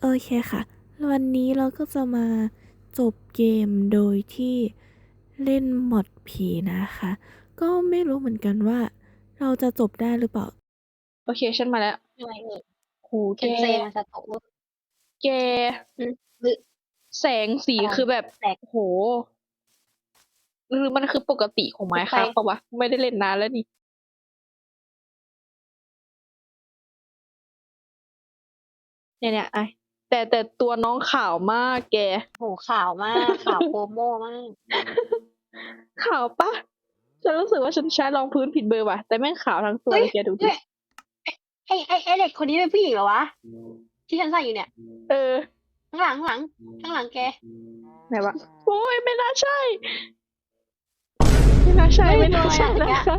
โอเคค่ะ วันนี้เราก็จะมาจบเกมโดยที่เล่นหมดผีนะคะ ก็ไม่รู้เหมือนกันว่า เราจะจบได้หรือเปล่า โอเคฉันมาแล้วอะไรเอ่ยโหเซแกนเซมาสโตะแกอืมหรือแสงสีอะไรคือแบบแปลกโหหรือมันคือปกติของไม้ครับไปปะวะ ไม่ได้เล่นนานแล้วนี่ เนี่ยเนี่ยไอ แต่แต่ตัวน้องขาวมากแก โหข่าวมากข่าวโปรโมมาก ขาวปะฉันรู้สึกว่าฉันใช้รองพื้นผิดเบอร์ว่ะ แต่แม่งขาวทั้งตัวเฮ้ยเลยแกดูดิเฮ้ยไอ้ไอ้ไอ้เด็กคนนี้เป็นผู้หญิงเหรอวะ ที่ฉันใส่อยู่เนี่ย เออ ข้างหลังข้างหลังข้างหลังแก ไหนวะ โอ้ยไม่น่าใช่ ไม่น่าใช่เฮ้ยไม่น่าใช่ตัวอะไรนะอะคะ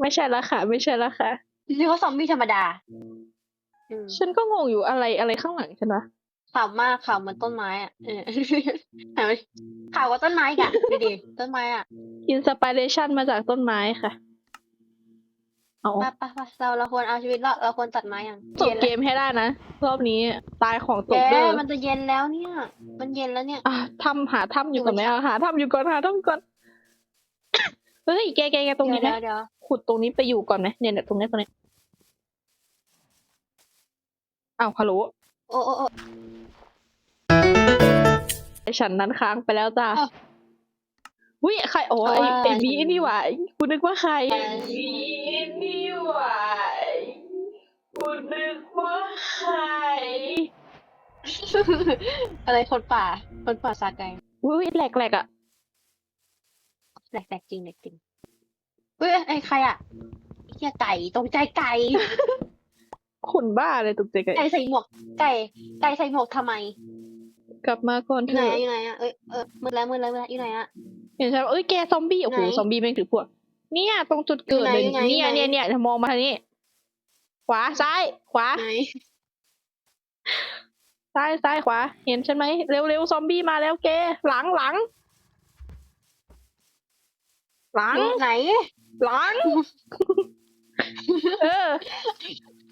ไม่ใช่ละค่ะ ไม่ใช่ละค่ะนี่เขาซอมบี้ธรรมดาอืมฉันก็งงอยู่อะไรอะไรข้างหลังฉันวะ ข่าวมากข่าวเหมือนต้นไม้อะเออเห็นไหมข่าวว่าต้นไม้กะดูดิต้นไม้อะอินสปิเรชันมาจากต้นไม้ค่ะเอาไปไปไปเราเราควรเอาชีวิตรอดเราควรตัดไม้ยังจบย็นเกแล้วมให้ได้นะรอบนี้ตายของตแกกเด้อมันจะเย็นแล้วเนี่ย มันเย็นแล้วเนี่ยอะทำหาถ้ำอยู่ก่อนไหมอะหาถ้ำอยู่ก่อนหาถ้ำอยู่ก่อนเฮ้ยแกแกแกตรงนี้ไหมเดี๋ยวเดี๋ยวขุดตรงนี้ไปอยู่ก่อนไหมเนี่ยเนี่ยตรงนี้ตรงนี้อ้าวฮัลโหล โอ้โอ้โอ้ไอฉันนั้นค้างไปแล้วจ้าอ้าววิใครโอ้เพราะไอว่า ไอบีนี่หว่าคุณนึกว่าใครเออบีนี่หว่าคุณนึกว่าใครอะไรคนป่า คนป่าซาไกอุ้ยแหลกแหลกอะแหลกแหลกจริงแหลกจริงเฮ้ยไอ้ใครอะไอ้เหี้ยไก่ตรงใจไก่ คนบ้าเลยตุกเจกไก่ใส่หมวก ไก่ ไก่ใส่หมวกทำไม กลับมาก่อนอเถยู่ไหนอะอะอยู่ไหนอะเอ้ยเออมืดแล้วมืดแล้วมืดแล้วอยู่ไหนอะเห็นใช่ไหมเอ้ยแกซอมบี้โอ้โหไหนซอมบี้แม่งถือพวกเนี่ยตรงจุดเกิดเลยอยู่ไหนเนี่ยอยู่ไหน เนี่ยเนี่ยมองมาทางนี้ ขวาซ้าย ขวา ไหนซ้ายซ้ายขวา เห็นฉันไหมเร็วเร็วซอมบี้มาแล้วแกหลังหลัง หลัง อยู่ไหน หลัง เออ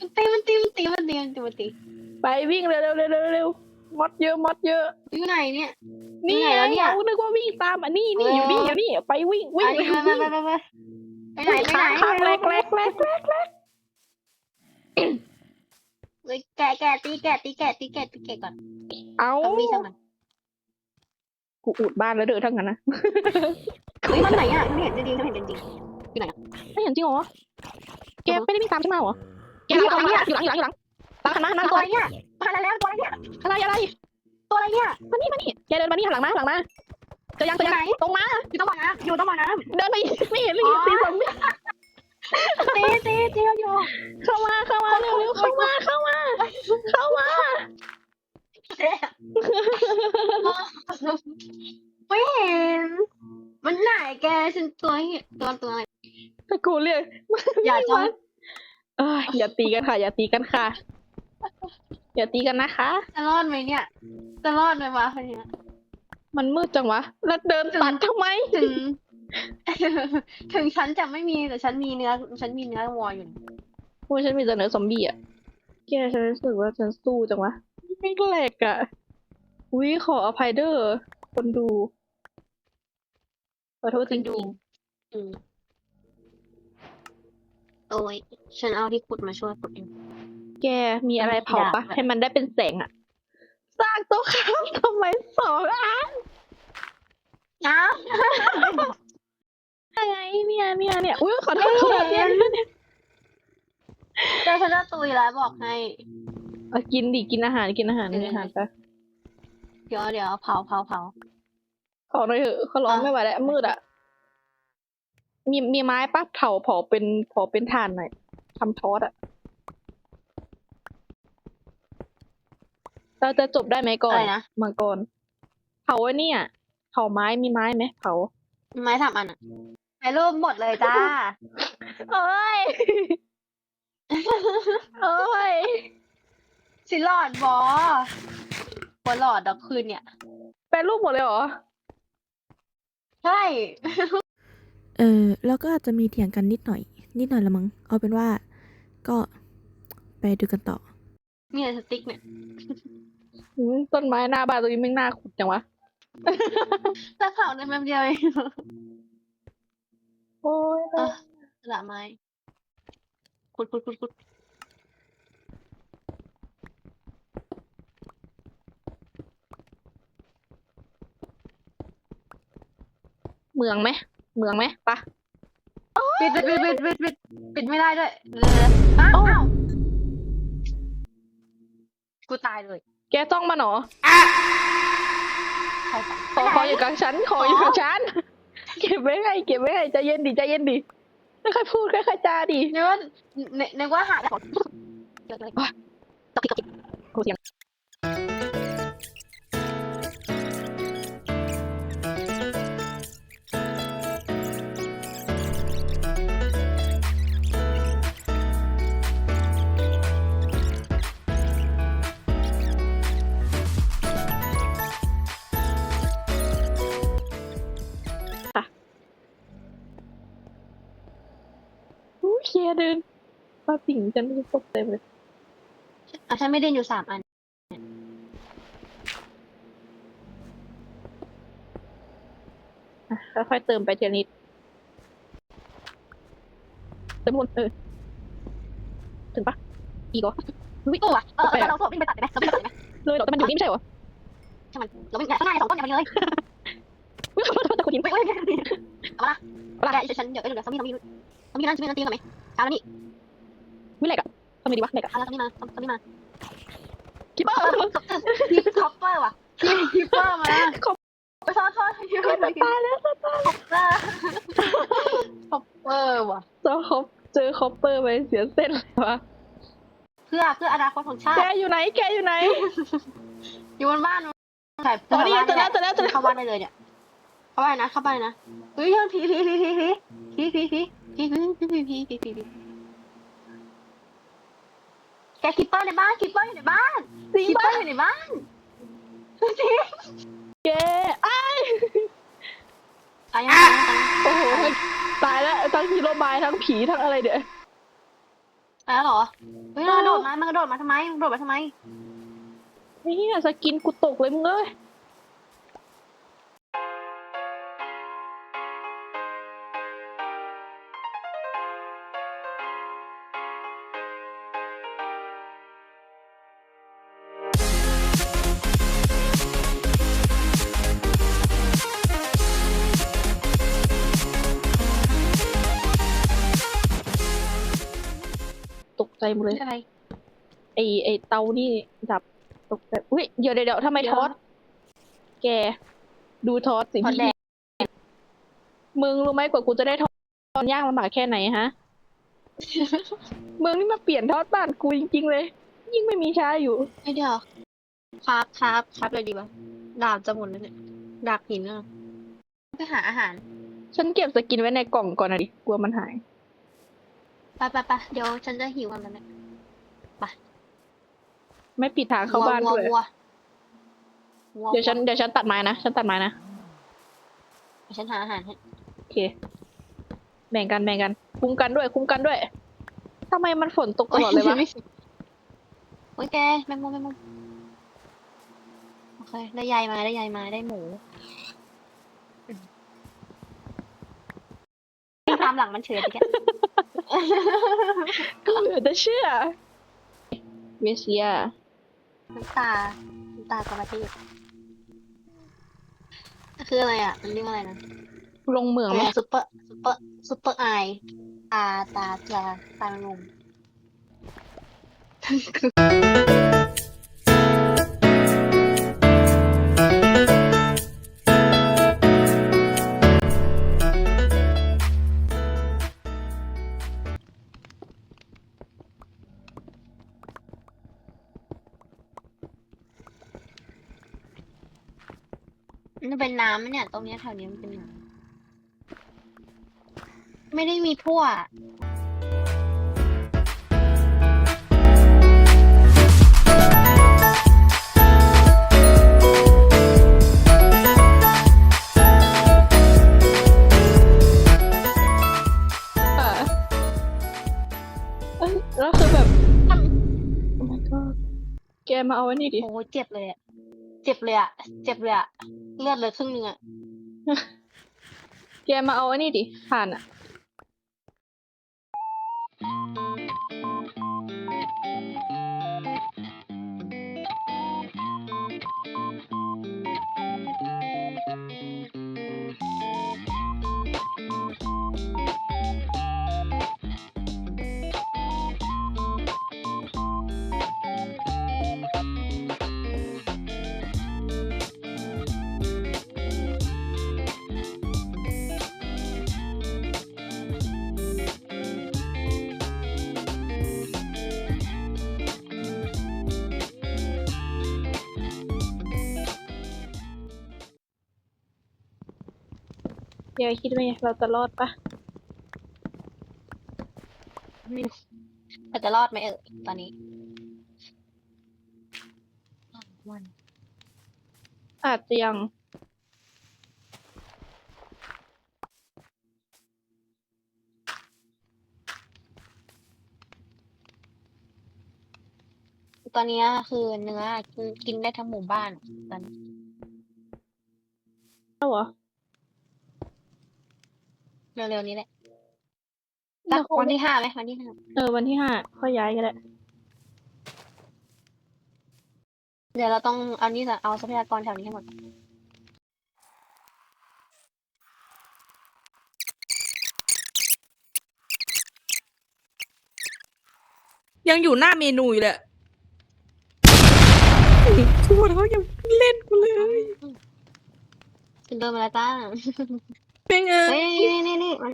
มันตีมันตีมันตีมันตีมันตีมันตีไปวิ่งเร็วเร็วเร็วเร็วเร็วมดเยอะมดเยอะ อยู่ไหนเนี่ย นี่อยู่ไหนแล้วเนี่ย เรานึกว่าวิ่งตามอะนี่นี่เออออยู่นี่อยู่นี่ไปวิ่งวิ่งไปวิ่งไปวิ่งไปไปไปไปไหนไปไหนข้างข้างแรกแรกแรกแรกแรกเฮ้ยแกะแกะตีแกะตีแกะตีแกะตีแกะก่อนเอาซอมบี้ช่างมันกูอุดบ้านแล้วเด้อทั้งนั้นนะเฮ้ยมันไหนอะไม่เห็นจริงๆไม่เห็นจริงๆอยู่ไหนอะไม่เห็นจริงเหรอแกอือฮะไม่ได้วิ่งตามฉันมาเหรอแก อยู่หลังไหนหลังเนี่ยอยู่หลังอยู่หลังอยู่หลังตามฉันมาหันมาตัวอะไรเนี่ยมาแล้วตัวอะไรเนี่ยอะไรอะไรตัวอะไรเนี่ยมานี่มานี่แกเดินมานี่หันหลังมาหันหลังมาเจอยังเจอยังไหนตรงมาอยู่ต้องมาน้ำอยู่ต้องมาน้ำเดินไปไม่เห็นเลยตีซอมบี้ตีตีตีอยู่เข้ามาเข้ามาเร็วเร็วเข้ามาเข้ามาเข้ามาไม่เห็นมันไหนแกฉันตัวเห็นตัวตัวอะไรตะโกนเรียกอย่าจ้อง เอ้ยอย่าตีกันค่ะ อย่าตีกันค่ะ อย่าตีกันนะคะ จะรอดไหมเนี่ย จะรอดไหมวะคนเนี้ยมันมืดจังวะ แล้วเดินตัดทำไม ถึง ถึงฉันจะไม่มีแต่ฉันมีเนื้อ ฉันมีเนื้อวัวอยู่โอ้ยฉันมีแต่เนื้อซอมบี้อะแกฉันรู้สึกว่าฉันสู้จังวะไม่แหลกอะอุ้ยขออภัยเด้อคนดูขอโทษจคนดูริงอืม โอ้ยฉันเอาที่ขุดมาช่วยขุดเองๆแกมีอะไรเผาปะดาบอะให้มันได้เป็นแสงอะสร้างโต๊ะข้ามทำไมสองอันอ้าวอะไรเนี่ยเนี่ยเนี่ย อุ้ยขอโทษขอโทษเนี่ยเนี่ยเจอฉันจะตุยแล้วบอกให้เอากินดิ กินอาหาร กินอาหารกินอาหารไปเดี๋ยวเดี๋ยวเผาเผาเผาขอหน่อยเถอะเขาร้องอะไม่ไหวแล้วมืดอะ มีมีไม้ปะเผาเผาเป็นเผาเป็นถ่านหน่อยทำทอดอะเราจะจบได้ไหมก่อนอะไรนะ มังกรเผาไอ้เนี่ยเผาไม้มีไม้ไหมเผา ไม้ทำอันอะถ่ายรูปหมดเลยจ้า เอ้ย เอ้ย สิหลอดบอบอหลอดดอกคืนเนี่ย แปลรูปหมดเลยเหรอ ใช่ เออแล้วก็อาจจะมีเถียงกันนิดหน่อย นิดหน่อยละมั้งเอาเป็นว่า ก็ไปดูกันต่อมีแต่สติ๊กเนี่ย อืมต้นไม้หน้าบ้านตัวนี้แม่งน่าขุดจังวะ แล้วเผาในแป๊บเดียวเองโอ้ยเออสละไม้ขุดขุดขุดขุดเมืองไหม เมืองไหมปะปิดปิดปิดปิดปิดปิดปิดไม่ได้ด้วยเดี๋ยวเดี๋ยวเดี๋ยวอ้าวเอ้าอ้าวกูตายเลย แกจ้องมาหนอใครตายขอขออยู่กับฉันขออยู่กับฉันเก็บไว้ไงเก็บไว้ไงใจเย็นดิใจเย็นดิไม่ค่อยพูดไม่ค่อยจาดินึกว่านึกนึกว่าหาแต่ของเกิดอะไรว้าตกติดตกติดโอ้เสียง อู้เคลียร์เดินป้าปิ่งฉันตกเต็มเลยอะฉันไม่ได้อยู่สามอัน อะค่อยๆเติมไปทีละนิดเติมหมดเออถึงปะอีกเหรอวิโก้อะเออเออเราสอบวิ่งไปตัดได้ไหมเราวิ่งไปตัดได้ไหมเลยเหรอแต่มันอยู่นี่ไม่ใช่เหรอใช่มันเราวิ่งข้างหน้าสองต้นอย่าไปเลยอุ๊ยขอโทษขอโทษขอโทษเฮ้ยเฮ้ยเฮ้ยเอาละเอาละฉันเดี๋ยวเดี๋ยวเขามีเขามีเขามีนั่นฉันมีนั่นตีกันไหม เอาแล้วนี่ไม่แหลกอะทำไงดีวะแหลกอะเอาแล้วเขามีมาเขามีมาคิดว่าเออคีปคอปเปอร์ว่ะคีปเปอร์มาไปโทษโทษคีปเปอร์ตายแล้วคอปเปอร์คอปเปอร์ว่ะเจอคอปเจอคอปเปอร์ไปเสียเส้นเลยวะเพื่อเพื่ออนาคตของชาแกติอยู่ไหนแกอยู่ไหนอยู่บนบ้านใช่อ๋อนี่ไงเจอแล้วเจอแล้วเจอแล้วเข้าบ้านได้เลยเนี่ยเข้าบ้านนะ เข้าบ้านะเฮ้ยผีผีผีผีผีผีผีผีผีผีผีผีผีผีผีแกคิปเปอร์ในบ้านคิปเปอร์อยู่ในบ้านจริงคิปเปอปะร์อยู่ในบ้านแกอ้ายตายยังโอ้โหตายแล้วทั้งฮีโร่บายทั้งผีทั้งอะไรเดี๋ยวตายแล้วเหรอเฮ้ยมันกระโดดมามันกระโดดมาทำไมมันกระโดดมาทำไมเฮียสกินกูตกเลยมึงเอ้ย ใจหมดเลย อะไร ไอไอเตานี่ดับตกใจอุ้ยเดี๋ยวเดี๋ยวเดี๋ยวทำไมเดี๋ยว ทอสแก ดูทอสสิทอดแดงมึงรู้ไหมกว่ากูจะได้ทอสตอนยากลำบากแค่ไหนฮะ มึงนี่มาเปลี่ยนทอสบ้านกูจริง ๆ เลย ยิ่งไม่มีช้าอยู่ไอเดียวครับครับครับเลยดีป่ะดาบจะหมดแล้วเนี่ยดาบหินอะไปหาอาหาร ฉันเก็บสกินไว้ในกล่องก่อนนะดิกลัวมันหาย ไปไปไปเดี๋ยวฉันจะหิวกันแล้วเนี่ยไม่ปิดทางเข้าบ้านวัวด้วยวัววัวเดี๋ยวฉันเดี๋ยวฉันตัดไม้นะ ฉันตัดไม้นะ เดี๋ยวฉันหาอาหารให้โอเค แบ่งกันแบ่งกัน คุ้มกันด้วย คุ้มกันด้วยทำไมมันฝนตกตลอดเลยวะ โอ้ยแกแมงมุมแมงมุมโอเค ได้ใยมาได้ใยมาได้หมูตามหลังมันเฉยไปแก ก็เหลือจะเชื่อเวเซียน้ำตา น้ำตากระเทศคืออะไรอะ มันเรียกว่าอะไรนะ ลงเหมืองไหมซุปเปอร์ซุปเปอร์ซุปเปอร์ไอตาตาตาตาแมง มุมมันเป็นน้ำไหมเนี่ย ตรงเนี้ยแถวนี้มันเป็นน้ำไม่ได้มีทั่วอะเอ้ยแล้วคือแบบ Oh my god แกมาเอาอันนี้นี่ดิ โอ้เจ็บเลยอะ เจ็บเลยอะเจ็บเลยอะเลือดเลยครึ่งหนึงอะแกมาเอาอันนี้ดิผ่านอะ แกคิดว่าไงเราจะรอดปะไม่รู้แต่จะรอดไหมเอ่ยตอนนี้วันอาจจะยังตอนนี้คือเนื้อคือกินได้ทั้งหมู่บ้านตอนนี้แล้วเหรอ เร็วๆนี้แหละสักวันที่ห้าไหมวันที่ห้าเออวันที่ห้าค่อยย้ายก็ได้เดี๋ยวเราต้องเอานี่ก่อนเอาทรัพยากรแถวนี้ให้หมดยังอยู่หน้าเมนูอยู่เลยพูดเขายังเล่นกูเลยฉันเดินมาแล้วจ้า เป็นไงเฮ้ยนี่นี่นี่มัน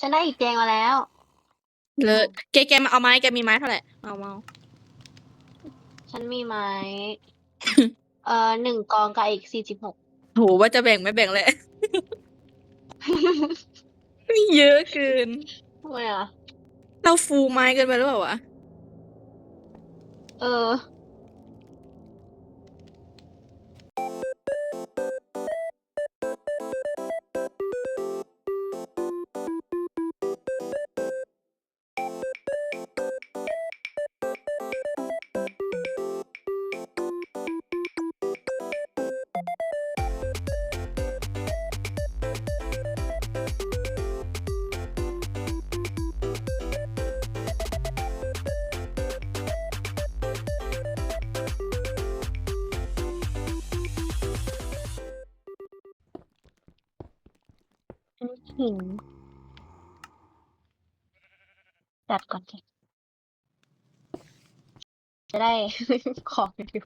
ฉันได้อีกแจงมาแล้ว เลยแกแกมาเอาไม้แกมีไม้เท่าไหร่เอามาเอาฉันมีไม้ เอ่อหนึ่งกองกับอีกสี่สิบหกโหว่าจะแบ่งไม่แบ่งแหละเยอะเกิน ทำไมอะ เราฟูลไม้เกินไปหรือเปล่าวะ เออ หินจัดก่อนสิจะได้ ของอยู่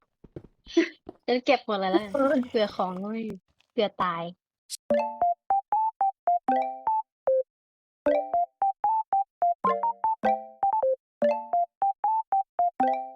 ฉันเก็บหมดเลยแล้วกันเผื่อของไม่อยู่เผื่อตายมี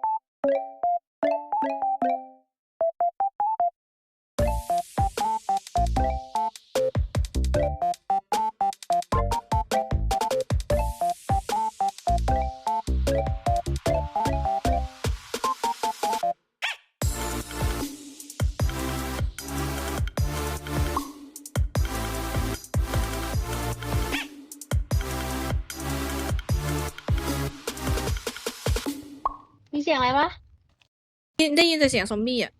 ได้ยินแต่เสียงซอมบี้อะ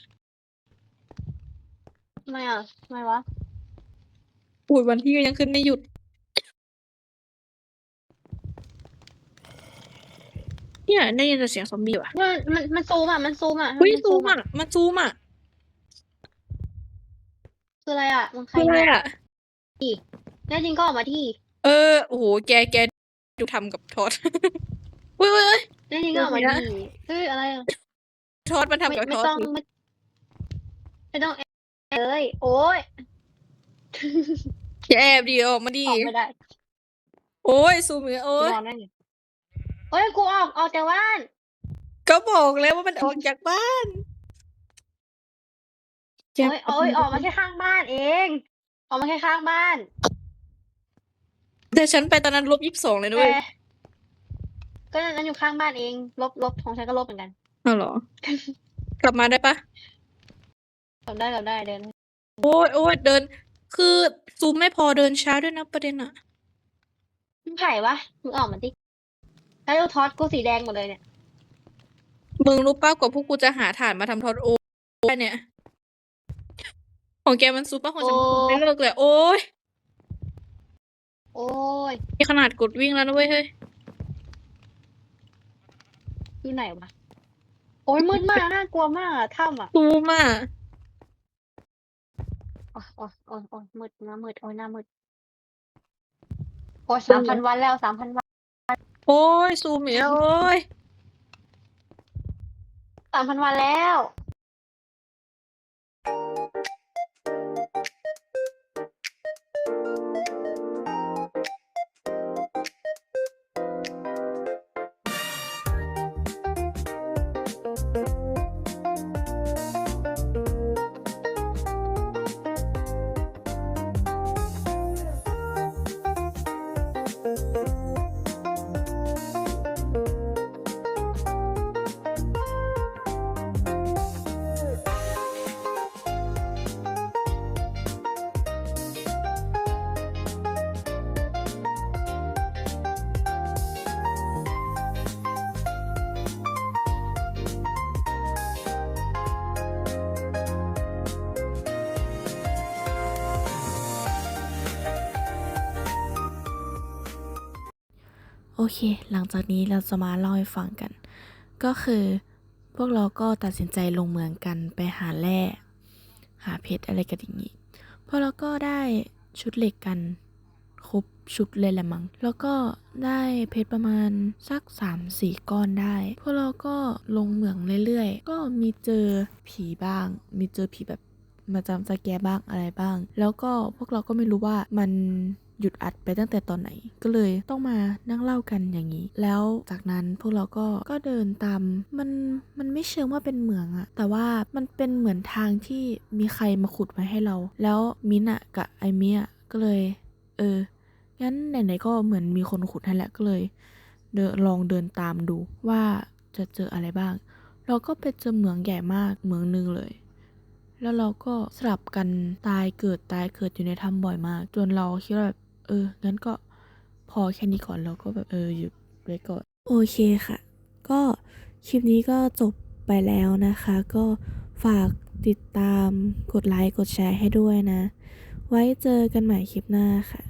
ทำไมอะทำไมวะอุ้ยวันที่ก็ยังขึ้นไม่หยุด เนี่ยได้ยินแต่เสียงซอมบี้ว่ะมันมันมันซูมอะ มันซูมอะเฮ้ยมันซูมอะมันซูมอะคืออะไรอะมันใครคืออะไรเนี่ยอะแน่จริงก็ออกมาที่ เออโอ้โหแกแกดูทำกับทอดเฮ้ยเฮ้ยเฮ้ยแน่จริงก็ออกมาเดี๋ยวนะที่เฮ้ยอะไรอะ ทอดมันทำไม่กับไม่ทอดต้องสิไม่ไม่ต้องเอ้ยโอ้ยอย่าแอบดีออกมาดีออกไม่ได้โอ้ยซูมเลยโอ้ยนอนได้ไงโอ้ยกูออกออกจากบ้าน ก็บอกแล้วว่ามันออกจากบ้านโอ้ยโอ้ยออกมาแค่ข้างบ้านเอง ออกมาแค่ข้างบ้านแต่ฉันไปตอนนั้นลบยี่สิบสองเลยด้วยแต่ก็นั่นอยู่ข้างบ้านเอง ลบลบของฉันก็ลบเหมือนกัน อ้าวเหรอ กลับมาได้ปะกลับได้กลับได้เดิน โอ้ยโอ้ยเดิน คือซูมไม่พอเดินช้าด้วยนะประเด็นอะมึงไผ่วะมึงออกมาดิแล้วดูท็อตกูสีแดงหมดเลยเนี่ย มึงรู้ป่ะกว่าพวกกูจะหาฐานมาทำทอดโอได้เนี่ย ของแกมันซูเปอร์ของฉันโอ้ ไม่เลิกเลย โอ้ยโอ้ยนี่ขนาดกดวิ่งแล้วนะเว้ยเฮ้ย อยู่ไหนวะ โอ้ยมืดมากน่ากลัวมากอะถ้ำอะซูมอะโอ้ยโอ้ยโอ้ยโอ้ยมืดหน้ามืดโอ้ยหน้ามืดโอ้ยสามพันวันแล้วสามพันวันโอ้ยซูมอีกแล้วโอ้ยสามพันวันแล้ว เค หลังจากนี้เราจะมาเล่าให้ฟังกัน ก็คือพวกเราก็ตัดสินใจลงเมืองกันไปหาแร่หาเพชรอะไรกันอย่างนี้พอเราก็ได้ชุดเหล็กกันครบชุดเลยแหละมั้ง แล้วก็ได้เพชรประมาณสัก 3 4 ก้อนได้ พวกเราก็ลงเหมืองเรื่อยๆ ก็มีเจอผีบ้าง มีเจอผีแบบมาจำสแกบ้างอะไรบ้าง แล้วก็พวกเราก็ไม่รู้ว่ามัน หยุดอัดไปตั้งแต่ตอนไหน ก็เลยต้องมานั่งเล่ากันอย่างนี้ แล้วจากนั้นพวกเราก็ก็เดินตามมันมันไม่เชิงว่าเป็นเหมืองอะแต่ว่ามันเป็นเหมือนทางที่มีใครมาขุดไว้ให้เรา แล้วมินอะกับไอเมียก็เลย เอองั้นไหนๆก็เหมือนมีคนขุดให้แล้วก็เลยเดลองเดินตามดูว่าจะเจออะไรบ้าง เราก็ไปเจอเหมืองใหญ่มากเหมืองหนึ่งเลย แล้วเราก็สลับกันตายเกิดตายเกิดอยู่ในถ้ำบ่อยมาก จนเราคิดว่าแบบ เออ งั้นก็พอแค่นี้ก่อนเราก็แบบเออหยุดไว้ก่อน โอเคค่ะ ก็คลิปนี้ก็จบไปแล้วนะคะ ก็ฝากติดตามกดไลค์กดแชร์ให้ด้วยนะ ไว้เจอกันใหม่คลิปหน้าค่ะ